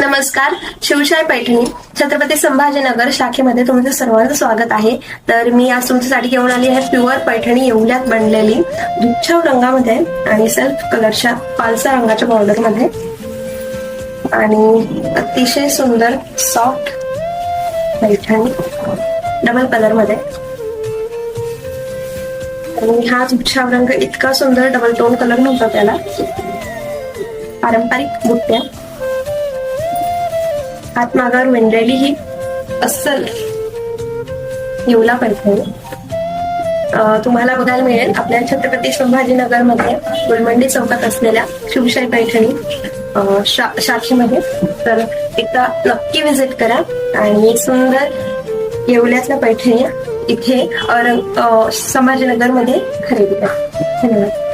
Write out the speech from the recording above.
नमस्कार शिवशाही पैठणी छत्रपती संभाजीनगर शाखेमध्ये तुमचं सर्वांचं स्वागत आहे. तर मी आज तुमच्यासाठी घेऊन आली आहे प्युअर पैठणी येवल्यात बनलेली दुच्छाव रंगामध्ये आणि सेल्फ कलरच्या पालसा रंगाच्या बॉर्डरमध्ये आणि अतिशय सुंदर सॉफ्ट पैठणी डबल कलरमध्ये आणि हा दुच्छाव रंग इतका सुंदर डबल टोन कलर नव्हता त्याला. पारंपरिक बुट्ट्या. हातमागावर विंडलेली ही अस्सल येवला पैठणी तुम्हाला बघायला मिळेल आपल्या छत्रपती संभाजीनगरमध्ये गुलमंडी चौकात असलेल्या शिवशाही पैठणी शा- शाखेमध्ये. तर एकदा नक्की व्हिजिट करा आणि सुंदर येवल्यातल्या पैठणी इथे औरंग संभाजीनगरमध्ये मध्ये खरेदी करा. धन्यवाद.